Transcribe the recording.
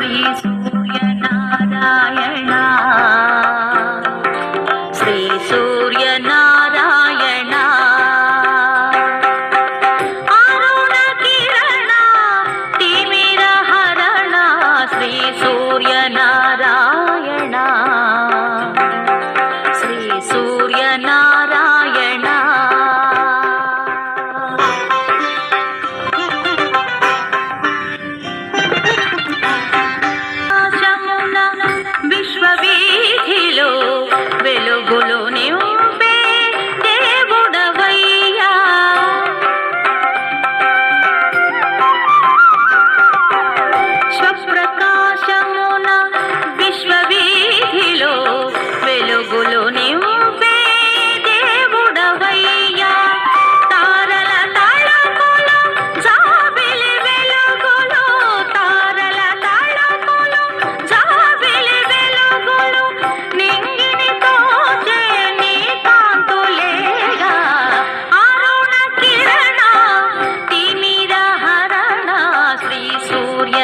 శ్రీ సూర్యనారాయణ శ్రీ సూర్యనారాయణ అరుణ కిరణ తిమిర హరణ శ్రీ సూర్యనారాయణ சூரிய